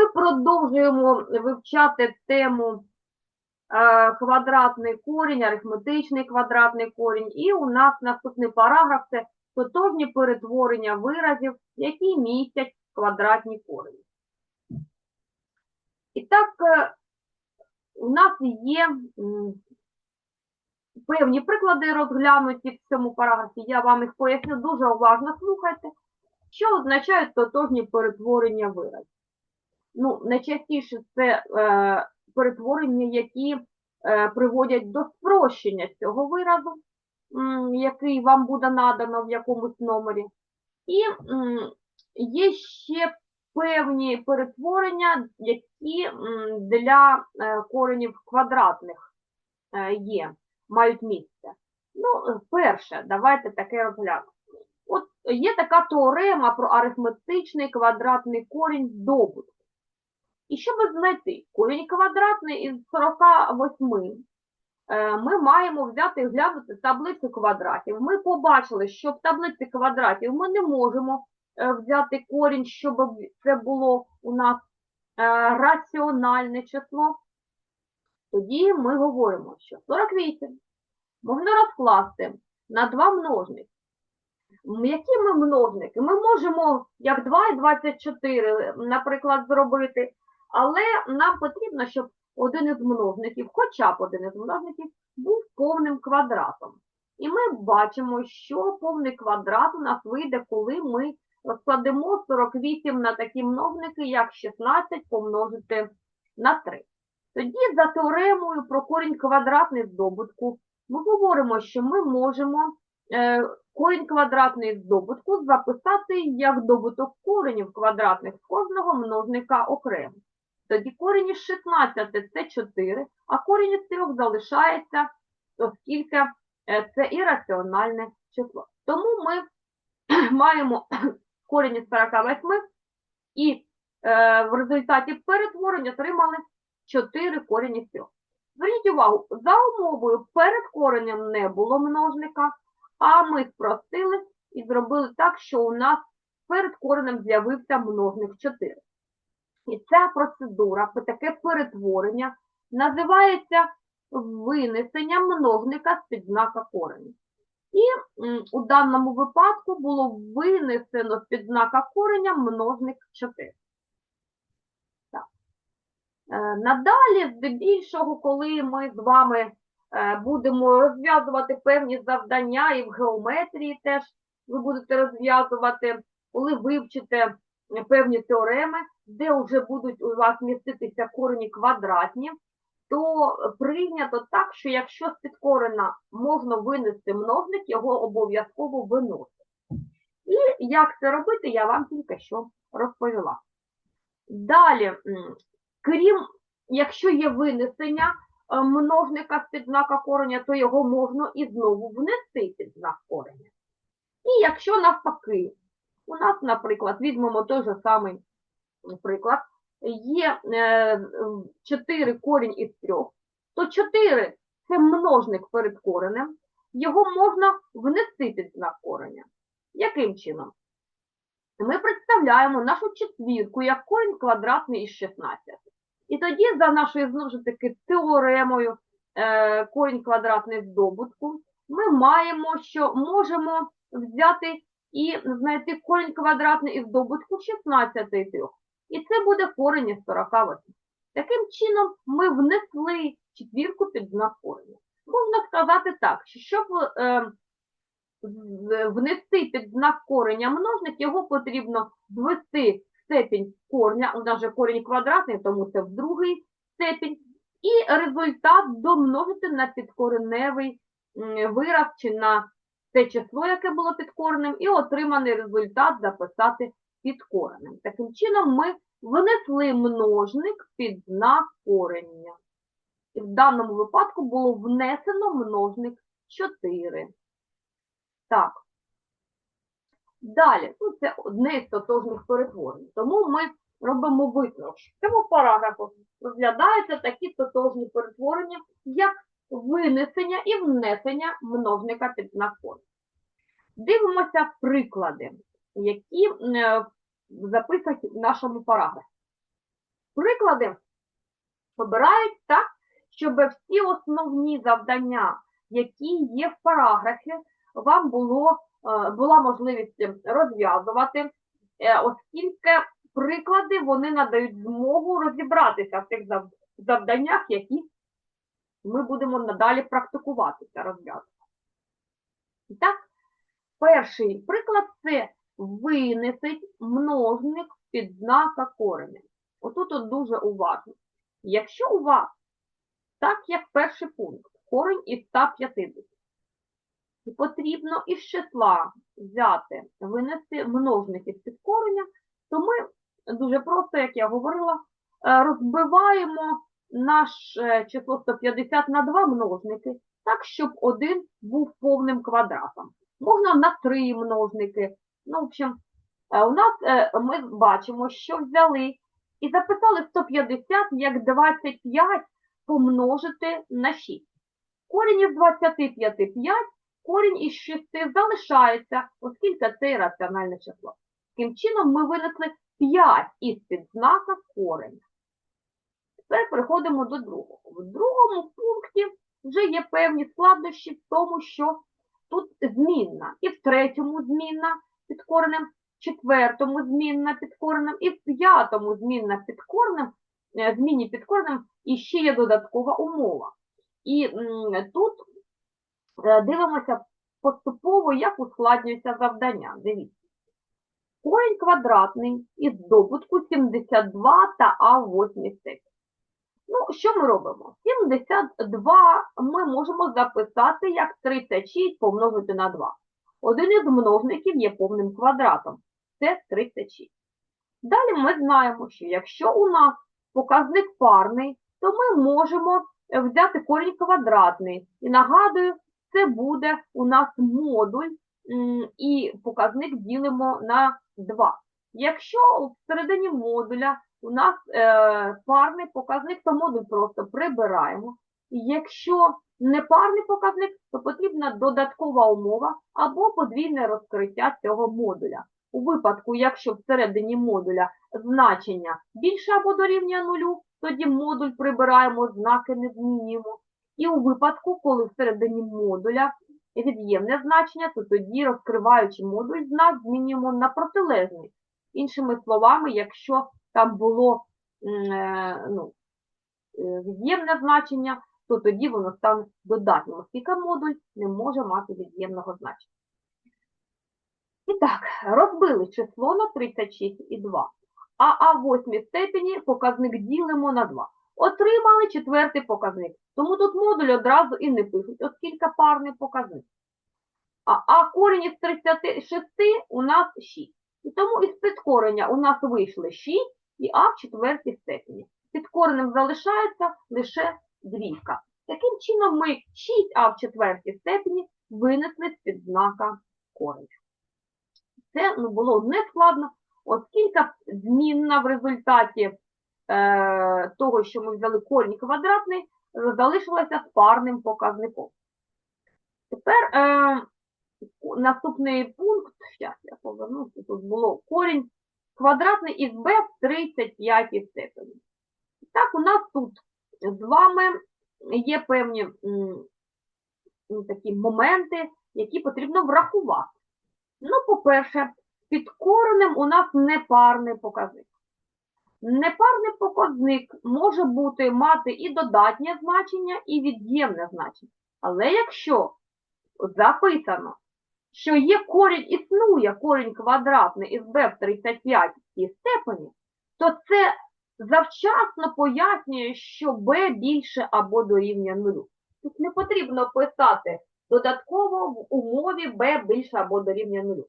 Ми продовжуємо вивчати тему е, квадратний корінь, арифметичний квадратний корінь. І у нас наступний параграф це тотожні перетворення виразів, які містять квадратні корені. І так, е, у нас є певні приклади розглянуті в цьому параграфі. Я вам їх поясню дуже уважно слухайте, що означають тотожні перетворення виразів. Ну, найчастіше це е, перетворення, які е, приводять до спрощення цього виразу, м, який вам буде надано в якомусь номері. І м, є ще певні перетворення, які м, для е, коренів квадратних е, є, мають місце. Ну, перше, давайте таке розглянемо. От є така теорема про арифметичний квадратний корінь здобутку. І щоб знайти корінь квадратний із 48, е, ми маємо взяти і глянути таблицю квадратів. Ми побачили, що в таблиці квадратів ми не можемо е, взяти корінь, щоб це було у нас е, раціональне число. Тоді ми говоримо, що 48 можна розкласти на два множники. Які ми множники? Ми можемо як 2 і 24, наприклад, зробити, але нам потрібно, щоб один із множників, хоча б один із множників, був повним квадратом. І ми бачимо, що повний квадрат у нас вийде, коли ми розкладемо 48 на такі множники, як 16 помножити на 3. Тоді за теоремою про корінь квадратний здобутку ми говоримо, що ми можемо е, корінь квадратний здобутку записати як добуток коренів квадратних кожного множника окремо. Тоді корінь із 16 це 4, а корінь із 3 залишається, оскільки е, це ірраціональне число. Тому ми маємо корінь із 48 і е, в результаті перетворення отримали 4 корінь із 3. Зверніть увагу, за умовою перед коренем не було множника, а ми спростили і зробили так, що у нас перед коренем з'явився множник 4. І ця процедура, таке перетворення, називається винесення множника з підзнака кореня. І у даному випадку було винесено з підзнака кореня множник 4. Так. Е, Надалі, здебільшого, коли ми з вами е, будемо розв'язувати певні завдання і в геометрії теж ви будете розв'язувати, коли вивчите певні теореми, де вже будуть у вас міститися корені квадратні, то прийнято так, що якщо з підкорена можна винести множник, його обов'язково виносити. І як це робити, я вам тільки що розповіла. Далі, крім, якщо є винесення е, множника з підзнака кореня, то його можна і знову внести під знак кореня. І якщо навпаки, у нас, наприклад, візьмемо той же самий приклад, є 4 корінь із 3, то 4 це множник перед коренем, його можна внести під знак кореня. Яким чином? Ми представляємо нашу четвірку як корінь квадратний із 16. І тоді за нашою знову ж таки теоремою е, корінь квадратний здобутку ми маємо, що можемо взяти і знайти корінь квадратний із добутку 16 із 3. І це буде корінь із 48. Таким чином ми внесли четвірку під знак кореня. Можна сказати так, що щоб е, внести під знак кореня множник, його потрібно звести степінь корня, у нас же корінь квадратний, тому це в другий степінь, і результат домножити на підкореневий вираз чи на те число, яке було під коренем, і отриманий результат записати під коренем. Таким чином, ми внесли множник під знак корення. І в даному випадку було внесено множник 4. Так. Далі, ну, це одне із тотожних перетворень. Тому ми робимо висновок. В цьому параграфу розглядаються такі тотожні перетворення, як винесення і внесення множника під знак. Дивимося приклади, які е, записані в нашому параграфі. приклади обирають так, щоб всі основні завдання, які є в параграфі, вам було, е, була можливість розв'язувати, е, оскільки приклади вони надають змогу розібратися в тих завданнях, які ми будемо надалі практикуватися, розв'язувати. І так, перший приклад це винесить множник під знака кореня. Отут от дуже уважно. Якщо у вас, так як перший пункт, корень із 150, і потрібно із числа взяти, винести множники під кореня, то ми дуже просто, як я говорила, е, розбиваємо наше число 150 на два множники, так, щоб один був повним квадратом. Можна на три множники. Ну, в общем, е, у нас е, ми бачимо, що взяли і записали 150 як 25 помножити на 6. Корінь із 25 5, корінь із 6 залишається, оскільки це раціональне число. Таким чином ми винесли 5 із підзнака корень. Тепер переходимо до другого. В другому пункті вже є певні складнощі в тому, що тут змінна, і в третьому змінна під коренем, в четвертому змінна під коренем, і в п'ятому змінна під коренем, е, зміні під коренем, і ще є додаткова умова. І тут е, дивимося поступово, як ускладнюється завдання. Дивіться. Корінь квадратний із добутку 72 та А8 степені. Ну, що ми робимо? 72 ми можемо записати як 36 помножити на 2. Один із множників є повним квадратом. Це 36. Далі ми знаємо, що якщо у нас показник парний, то ми можемо взяти корінь квадратний. І нагадую, це буде у нас модуль, і показник ділимо на 2. Якщо всередині модуля у нас е, парний показник, то модуль просто прибираємо. І Якщо не парний показник, то потрібна додаткова умова або подвійне розкриття цього модуля. У випадку, якщо всередині модуля значення більше або дорівнює нулю, тоді модуль прибираємо, знаки не змінюємо. І у випадку, коли всередині модуля від'ємне значення, то тоді, розкриваючи модуль, знак змінюємо на протилежний. Іншими словами, якщо там було е, ну, е, від'ємне значення, то тоді воно стане додатнім, оскільки модуль не може мати від'ємного значення. І так, розбили число на 36 і 2. А А в восьмій степені показник ділимо на 2. Отримали четвертий показник. Тому тут модуль одразу і не пишуть, оскільки парний показник. А, а корінь із 36 у нас 6. І тому із підкорення у нас вийшли 6 і А в четвертій степені. Під коренем залишається лише двійка. Таким чином ми 6А в четвертій степені винесли з-під знака кореня. Це ну, було не складно, оскільки змінна в результаті е, того, що ми взяли корінь квадратний, залишилася з парним показником. Тепер е, наступний пункт, зараз я повернуся, тут було корінь квадратний із b в 35 степені. Так, у нас тут з вами є певні такі моменти, які потрібно врахувати. Ну, по-перше, під коренем у нас непарний показник. Непарний показник може бути мати і додатнє значення, і від'ємне значення. Але якщо записано, що є корінь, існує корінь квадратний із b в 35 степені, то це завчасно пояснює, що b більше або дорівнює нулю. Тут не потрібно писати додатково в умові b більше або дорівнює нулю.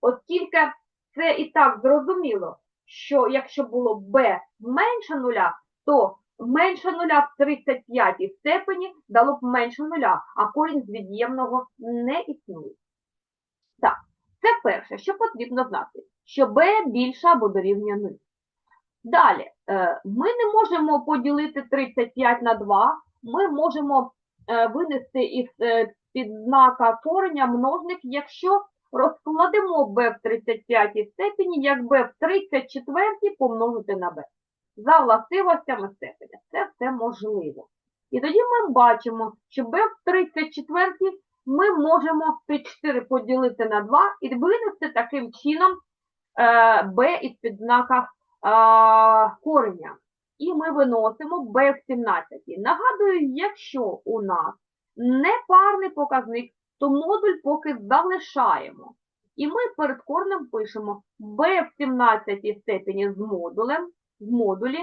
Оскільки це і так зрозуміло, що якщо було b менше нуля, то менше нуля в 35 степені дало б менше нуля, а корінь з від'ємного не існує. Це перше, що потрібно знати, що b більше або дорівнює нулю. Далі, е, ми не можемо поділити 35 на 2, ми можемо е, винести із е, під знака кореня множник, якщо розкладемо b в 35 степені, як b в 34 помножити на b. за властивостями степеня. Це все можливо. І тоді ми бачимо, що b в 34 ми можемо 34 поділити на 2 і винести таким чином е, b із підзнака е, кореня. І ми виносимо b в 17. Нагадую, якщо у нас непарний показник, то модуль поки залишаємо. І ми перед корнем пишемо b в 17 степені з модулем, в модулі,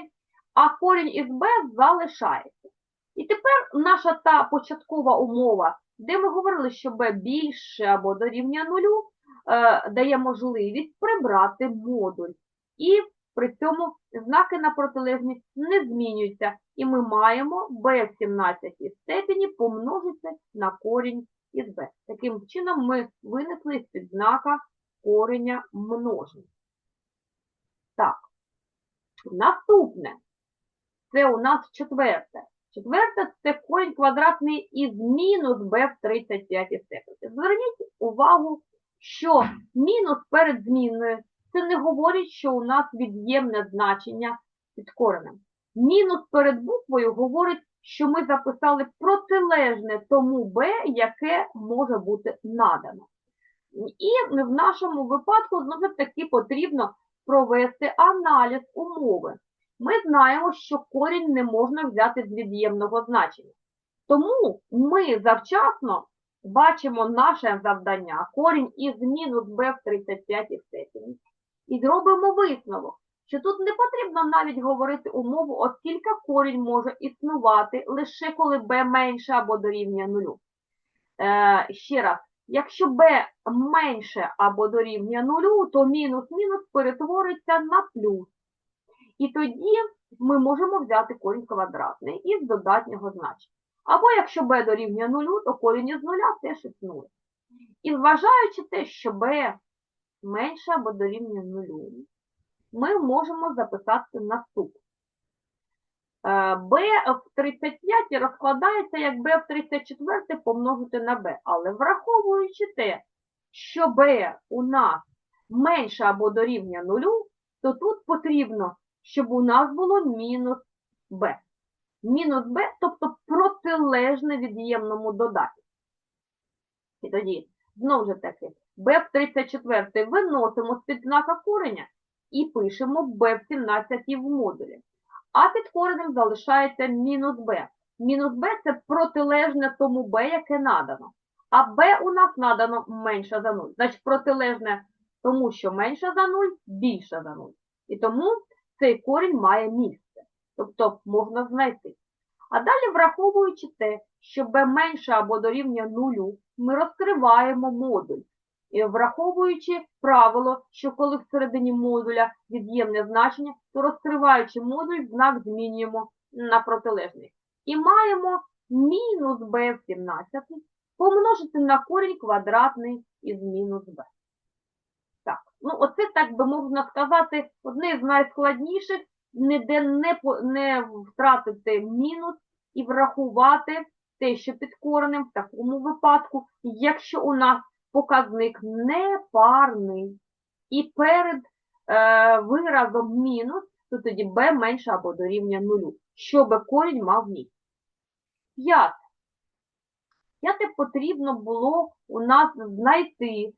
а корінь із b залишається. І тепер наша та початкова умова, де ми говорили, що b більше або дорівнює нулю, е, дає можливість прибрати модуль. І при цьому знаки на протилежність не змінюються. І ми маємо b в 17 степені помножити на корінь із b. Таким чином ми винесли з-під знака кореня множення. Так, наступне. Це у нас четверте. Четверте – це корінь квадратний із мінус b в 35 степені. Зверніть увагу, що мінус перед змінною це не говорить, що у нас від'ємне значення під коренем. Мінус перед буквою говорить, що ми записали протилежне тому b, яке може бути надано. І в нашому випадку знову ж таки потрібно провести аналіз умови. Ми знаємо, що корінь не можна взяти з від'ємного значення. Тому ми завчасно бачимо наше завдання, корінь із мінус b в 35 степені, і зробимо висновок, що тут не потрібно навіть говорити умову, оскільки корінь може існувати лише коли b менше або дорівнює нулю. Е, ще раз, якщо b менше або дорівнює нулю, то мінус-мінус перетвориться на плюс. І тоді ми можемо взяти корінь квадратний із додатнього значення. Або якщо b дорівнює нулю, то корінь із нуля теж існує. І зважаючи те, що b менше або дорівнює нулю, ми можемо записати наступне. b в 35 розкладається як b в 34 помножити на b. Але враховуючи те, що b у нас менше або дорівнює нулю, то тут потрібно, щоб у нас було мінус b. Мінус b, тобто протилежне від'ємному додатку. І тоді, знову ж таки, b в 34 виносимо з-під знака кореня і пишемо b в 17 в модулі. А під коренем залишається мінус b. Мінус b – це протилежне тому b, яке надано. А b у нас надано менше за 0. Значить, протилежне тому, що менше за 0, більше за 0. І тому цей корінь має місце. Тобто можна знайти. А далі, враховуючи те, що b менше або дорівнює 0, ми розкриваємо модуль. І враховуючи правило, що коли всередині модуля від'ємне значення, то розкриваючи модуль, знак змінюємо на протилежний. І маємо мінус b в 17 помножити на корінь квадратний із мінус b. Так, ну оце, так би можна сказати, одне з найскладніших, ніде не, не втратити мінус і врахувати те, що під коренем в такому випадку, якщо у нас показник непарний і перед е, виразом мінус, то тоді b менше або дорівнює нулю, щоб корінь мав місце. П'яте. П'яте потрібно було у нас знайти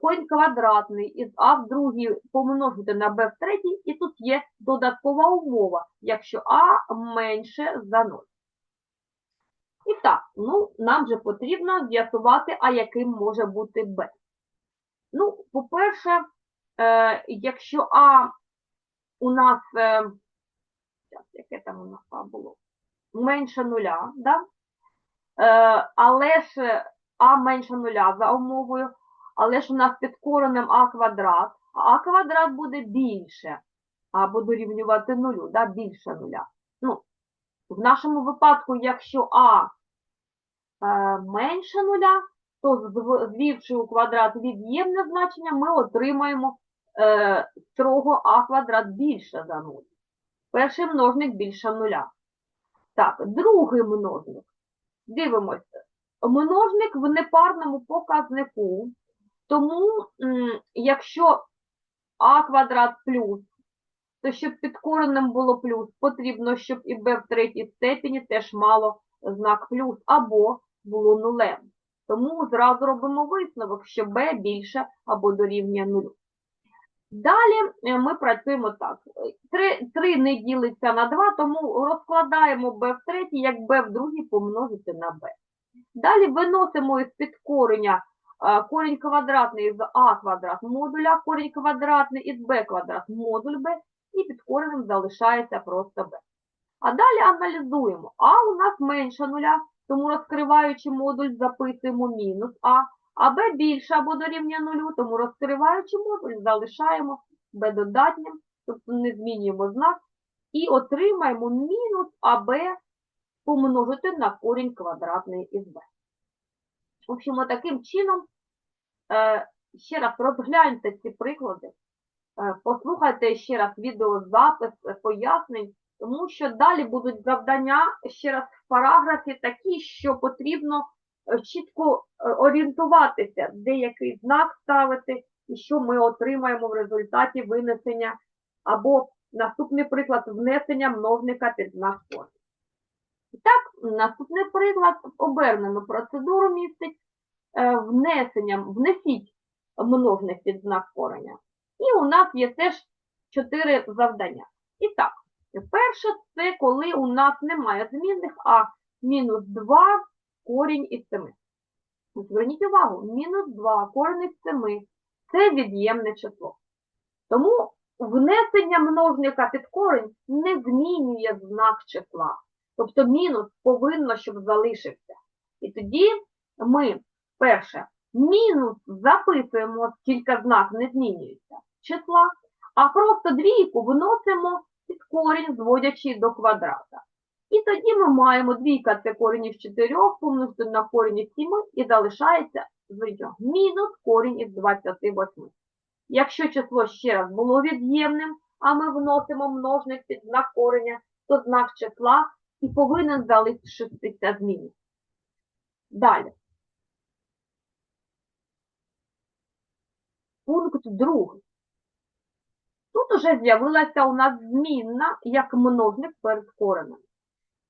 корінь квадратний із а в другій помножити на b в третій, і тут є додаткова умова, якщо а менше за 0. І так, ну, нам же потрібно з'ясувати, а яким може бути b. Ну, по-перше, е, якщо А у нас, е, яке там у нас А було, менше нуля, да? е, але ж А менше нуля за умовою, але ж у нас під коренем А квадрат, а А квадрат буде більше, або дорівнювати нулю, да? більше нуля. Ну, в нашому випадку, якщо А е, менше нуля, то звівши у квадрат від'ємне значення, ми отримаємо е, строго а квадрат більше за 0. Перший множник більше нуля. Так, другий множник. Дивимося. Множник в непарному показнику. Тому, якщо а квадрат плюс, то щоб під коренем було плюс, потрібно, щоб і b в третій степені теж мало знак плюс, або було нулем. Тому зразу робимо висновок, що b більше або дорівнює нулю. Далі е, ми працюємо так. 3, 3 не ділиться на 2, тому розкладаємо b в третій, як b в другій помножити на b. Далі виносимо із під корінь квадратний з а квадрат модуля, корінь квадратний із b квадрат модуль b, і під коренем залишається просто b. А далі аналізуємо. А у нас менше нуля, тому розкриваючи модуль записуємо мінус а, а b більше або дорівнює нулю, тому розкриваючи модуль залишаємо b додатнім, тобто не змінюємо знак, і отримаємо мінус аб помножити на корінь квадратний із b. В общем, таким чином, ще раз розгляньте ці приклади, е, послухайте ще раз відеозапис е, пояснень, тому що далі будуть завдання ще раз в параграфі такі, що потрібно е, чітко е, орієнтуватися, де який знак ставити і що ми отримаємо в результаті винесення, або наступний приклад внесення множника під знак корня. І так, наступний приклад обернену процедуру містить е, внесенням, внесіть множник під знак кореня. І у нас є теж чотири завдання. І так, перше це коли у нас немає змінних, а мінус 2 корінь із 7. Зверніть увагу, мінус 2 корінь із 7 це від'ємне число. Тому внесення множника під корінь не змінює знак числа. Тобто мінус повинно, щоб залишився. І тоді ми, перше, мінус записуємо, скільки знак не змінюється числа, а просто двійку вносимо під корінь, зводячи до квадрата. І тоді ми маємо двійка це корінь із 4, помножити на корінь із 7 і залишається звичайно, мінус корінь із 28. Якщо число ще раз було від'ємним, а ми вносимо множник під знак кореня, то знак числа і повинен залишитися зміни. Далі. Пункт другий. Тут уже з'явилася у нас змінна як множник перед коренем.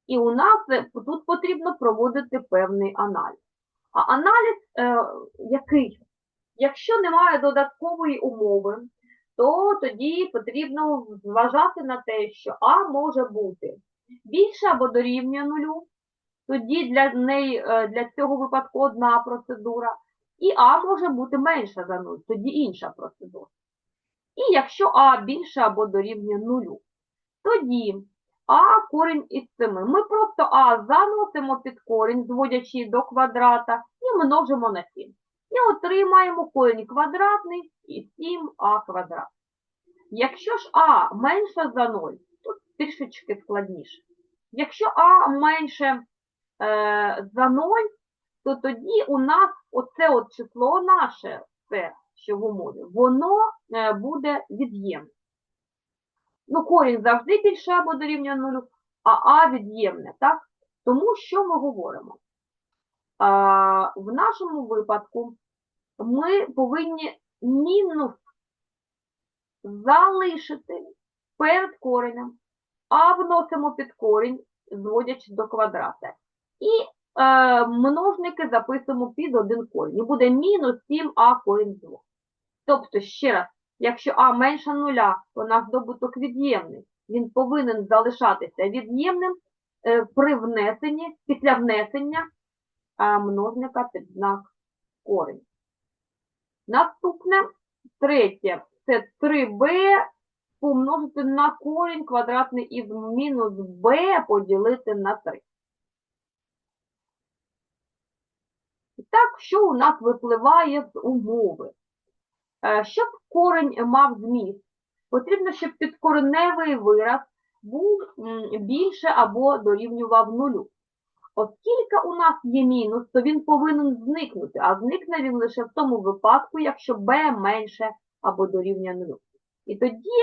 І у нас е, тут потрібно проводити певний аналіз. А аналіз е, який? Якщо немає додаткової умови, то тоді потрібно зважати на те, що А може бути більше або дорівнює нулю, тоді для неї, е, для цього випадку одна процедура, і А може бути менша за 0, тоді інша процедура. І якщо А більше або дорівнює нулю, тоді А корінь із 7. Ми просто А заносимо під корінь, зводячи до квадрата, і множимо на 7. І отримаємо корінь квадратний і 7а квадрат. Якщо ж А менше за 0, тут трішечки складніше. Якщо А менше е, за 0, то тоді у нас оце от число наше, це, що в умові, воно е, буде від'ємне. Ну, корінь завжди більше або дорівнює 0, а А від'ємне, так? Тому що ми говоримо? А, в нашому випадку ми повинні мінус залишити перед коренем, а вносимо під корінь, зводячи до квадрата. І множники записуємо під один корінь. І буде мінус 7а корінь 2. Тобто, ще раз, якщо а менше нуля, то наш добуток від'ємний. Він повинен залишатися від'ємним е, при внесенні, після внесення е, множника під знак корінь. Наступне, третє, це 3b помножити на корінь квадратний із мінус b поділити на 3. І так, що у нас випливає з умови? Е, Щоб корінь мав зміст, потрібно, щоб підкореневий вираз був більше або дорівнював нулю. Оскільки у нас є мінус, то він повинен зникнути, а зникне він лише в тому випадку, якщо b менше або дорівнює нулю. І тоді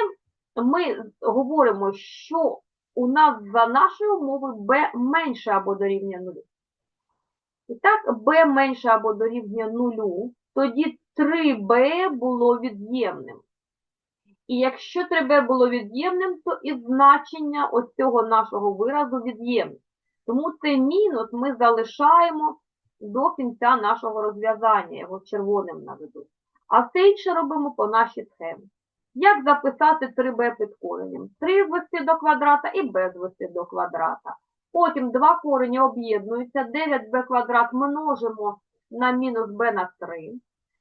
ми говоримо, що у нас за нашою умовою b менше або дорівнює нулю. І так, b менше або дорівнює нулю, тоді 3b було від'ємним. І якщо треба було від'ємним, то і значення ось цього нашого виразу від'ємне. Тому цей мінус ми залишаємо до кінця нашого розв'язання, його червоним наведу. А все інше робимо по нашій схемі. Як записати 3b під коренем? 3 ввести до квадрата і b звести до квадрата. Потім два корені об'єднуються, 9b квадрат множимо на мінус b на 3.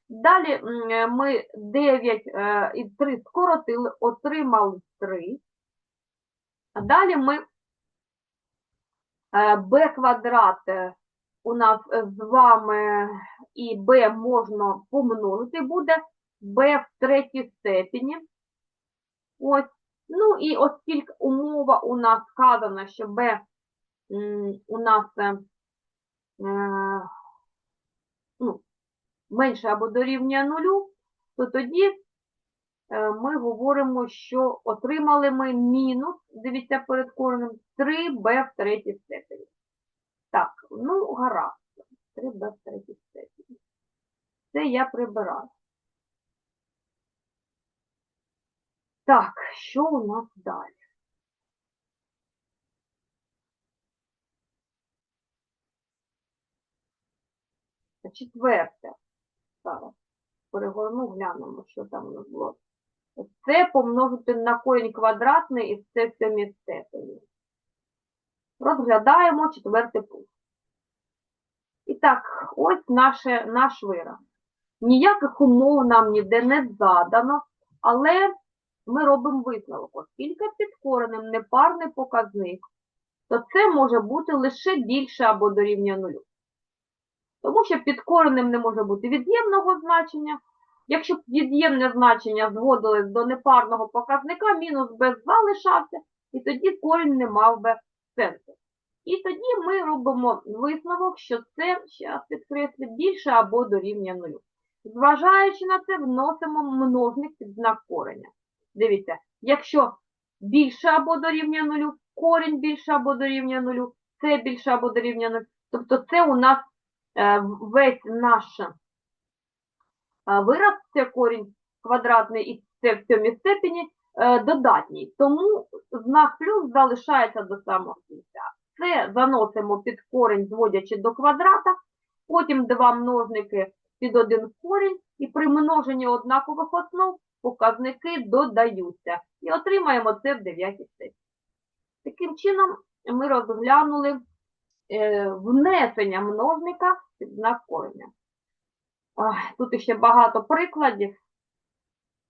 Далі е, ми 9 е, і 3 скоротили, отримали 3. Далі ми b квадрат у нас з вами і b можна помножити, буде b в третій степені. Ось. Ну і оскільки умова у нас сказана, що b у нас е, ну, менше або дорівнює нулю, то тоді е, ми говоримо, що отримали ми мінус, дивіться перед коренем, 3b в третій степені. Так, ну гаразд. 3b в третій степені. Це я прибираю. Так, що у нас далі? Четверте. Зараз перегорну, глянемо, що там у нас було. Це помножити на корінь квадратний і це в сьомій степені. Розглядаємо четвертий пункт. І так, ось наше, наш вираз. Ніяких умов нам ніде не задано, але ми робимо висновок. Оскільки під коренем непарний показник, то це може бути лише більше або дорівнює нулю. Тому що під коренем не може бути від'ємного значення. Якщо б від'ємне значення зводилось до непарного показника, мінус b залишався, і тоді корінь не мав би сенсу. І тоді ми робимо висновок, що це, зараз підкреслю, більше або дорівнює нулю. Зважаючи на це, вносимо множник під знак кореня. Дивіться, якщо більше або дорівнює нулю, корінь більше або дорівнює нулю, це більше або дорівнює нулю. Тобто це у нас весь наш е, вираз, це корінь квадратний і це в сьомій степені е, додатній. Тому знак плюс залишається до самого кінця. Це заносимо під корінь, зводячи до квадрата, потім два множники під один корінь, і при множенні однакових основ показники додаються. І отримаємо це в 9 степені. Таким чином, ми розглянули е, внесення множника під знак кореня. Ах, Тут ще багато прикладів.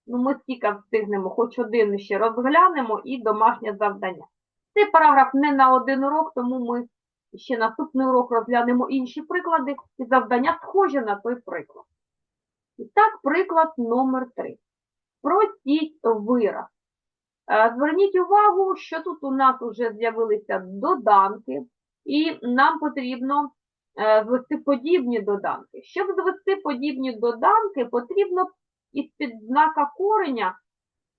Ну, ми скільки встигнемо, хоч один ще розглянемо і домашнє завдання. Цей параграф не на один урок, тому ми ще наступний урок розглянемо інші приклади і завдання схожі на той приклад. І так, приклад номер 3. Простіть вираз. Е, Зверніть увагу, що тут у нас вже з'явилися доданки, і нам потрібно е, звести подібні доданки. Щоб звести подібні доданки, потрібно із-під знака кореня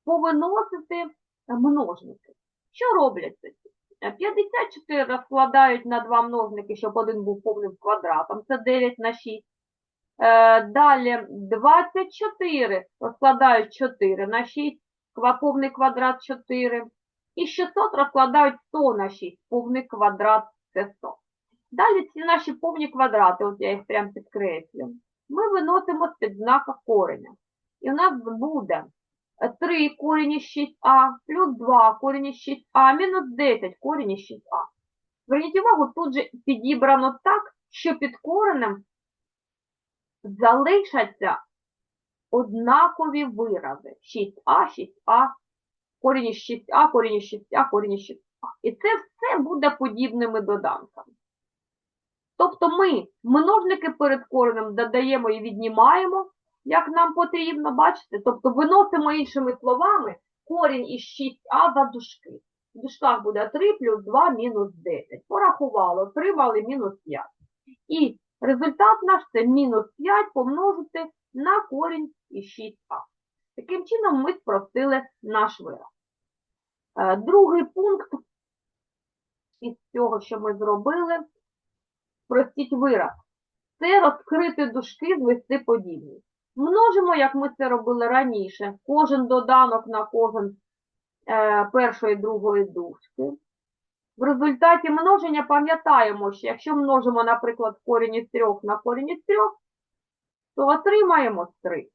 повиносити множники. Що роблять тоді? Е, 54 розкладають на два множники, щоб один був повним квадратом, це 9 на 6. Е, Далі 24 розкладають 4 на 6, повний квадрат 4. І 600 розкладають 100 на 6, повний квадрат це 100. Далі ці наші повні квадрати, от я їх прям підкреслю, ми виносимо з-під знака кореня. І у нас буде 3 корінь із 6а, плюс 2 корінь із 6а, мінус 10 корінь із 6а. Зверніть увагу, тут же підібрано так, що під коренем залишаться однакові вирази. 6а, 6а, корінь із 6а, корінь із 6а, корінь із 6а. І це все буде подібними доданками. Тобто ми множники перед коренем додаємо і віднімаємо, як нам потрібно, бачите? Тобто виносимо іншими словами корінь із 6а за дужки. В дужках буде 3 плюс 2 мінус 10. Порахували, отримали мінус 5. І результат наш це мінус 5 помножити на корінь із 6а. Таким чином ми спростили наш вираз. Е, Другий пункт із цього, що ми зробили, простіть вираз. Це розкрити дужки, звести подібність. Множимо, як ми це робили раніше, кожен доданок на кожен е, першої другої дужки. В результаті множення пам'ятаємо, що якщо множимо, наприклад, корінь із трьох на корінь із трьох, то отримаємо 3.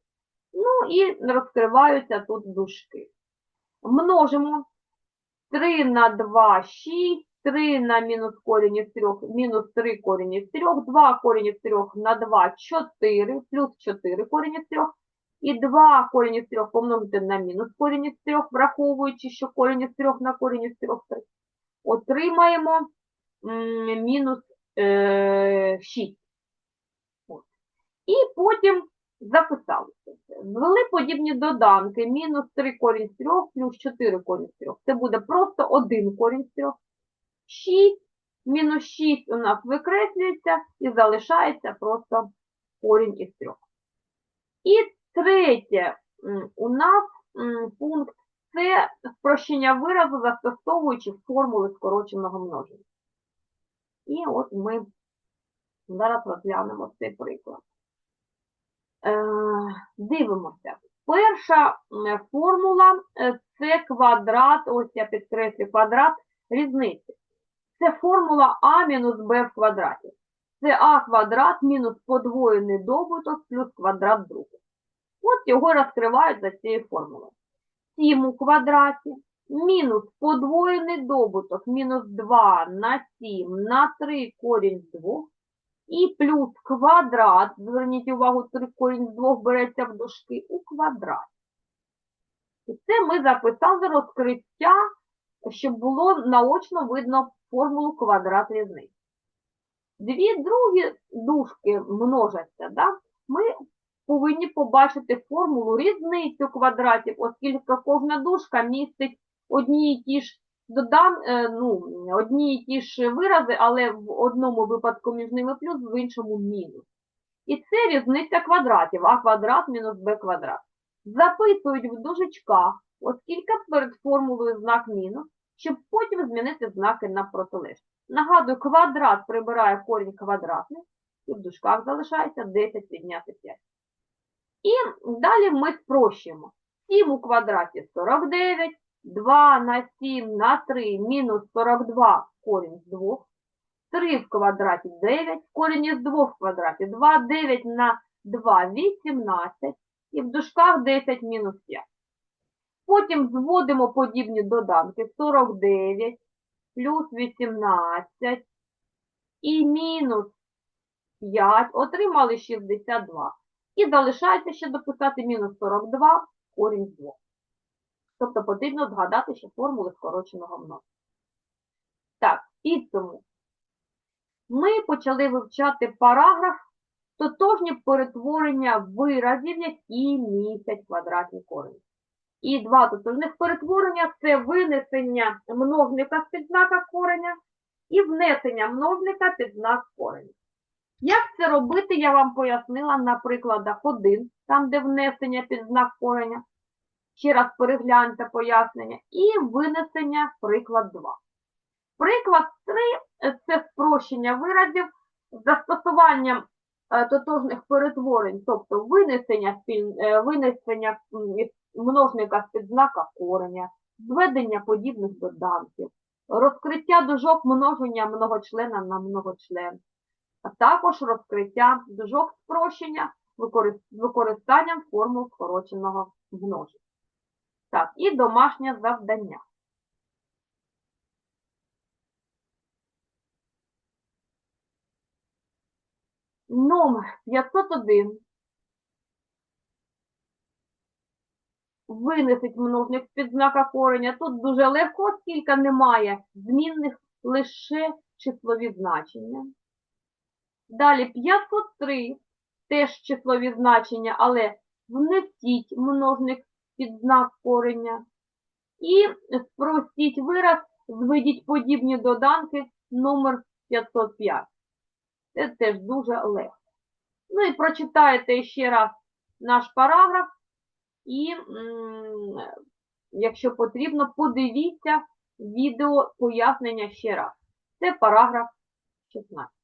Ну і розкриваються тут дужки. Множимо 3 на 2 – 6, 3 на мінус корінь із 3, мінус 3 корінь із 3, 2 корінь із 3 на 2 – 4, плюс 4 корінь із 3, і 2 корінь із 3 помножити на мінус корінь із 3, враховуючи, що корінь із 3 на корінь із 3 – 3. Отримаємо мінус е, 6. От. І потім записали. Звели подібні доданки. Мінус 3 корінь з 3 плюс 4 корінь з 3. Це буде просто 1 корінь з 3. 6. Мінус 6 у нас викреслюється і залишається просто корінь із 3. І третє у нас пункт це спрощення виразу, застосовуючи формули скороченого множення. І от ми зараз розглянемо цей приклад. Е, дивимося. Перша формула е, це квадрат, ось я підкреслю квадрат різниці. Це формула а мінус b в квадраті. Це а квадрат мінус подвоєний добуток плюс квадрат другий. От його розкривають за цією формулою. 7 у квадраті мінус подвоєний добуток мінус 2 на 7 на 3 корінь з 2 і плюс квадрат, зверніть увагу, 3 корінь з 2 береться в дужки у квадраті. І це ми записали розкриття, щоб було наочно видно формулу квадрат різниці. Дві другі дужки множаться, да? ми повинні побачити формулу різницю квадратів, оскільки кожна дужка містить одні і ті ж додан, е, ну, одні і ті ж вирази, але в одному випадку між ними плюс, в іншому мінус. І це різниця квадратів, а квадрат мінус b квадрат. Записують в дужечках, оскільки перед формулою знак мінус, щоб потім змінити знаки на протилежність. Нагадую, квадрат прибирає корінь квадратний, і в дужках залишається 10 підняти 5. І далі ми спрощуємо. 7 у квадраті 49, 2 на 7 на 3 мінус 42 корінь з 2, 3 в квадраті 9, корінь із 2 в квадраті 2, 9 на 2 18, і в дужках 10 мінус 5. Потім зводимо подібні доданки 49 плюс 18 і мінус 5, отримали 62. І залишається ще дописати мінус 42 корінь 2. Тобто потрібно згадати ще формули скороченого множення. Так, підсумок. Ми почали вивчати параграф тотожні перетворення виразів, які містять квадратні корені. І два тотожних перетворення це винесення множника з під знака кореня і внесення множника під знак кореня. Як це робити, я вам пояснила на прикладах 1, там, де внесення під знак кореня. Ще раз перегляньте пояснення. І винесення приклад 2. Приклад 3 – це спрощення виразів з застосуванням е, тотожних перетворень, тобто винесення, е, винесення множника з-під знака кореня, зведення подібних доданків, розкриття дужок множення многочлена на многочлен, а також розкриття дужок спрощення з використанням формул скороченого множення. Так, і домашнє завдання. Номер 501 винесить множник під знака кореня. Тут дуже легко, оскільки немає змінних лише числові значення. Далі 503 теж числові значення, але внесіть множник під знак кореня. І спростіть вираз, зведіть подібні доданки номер 505. Це теж дуже легко. Ну і прочитаєте ще раз наш параграф. І, якщо потрібно, подивіться відео пояснення ще раз. Це параграф 16.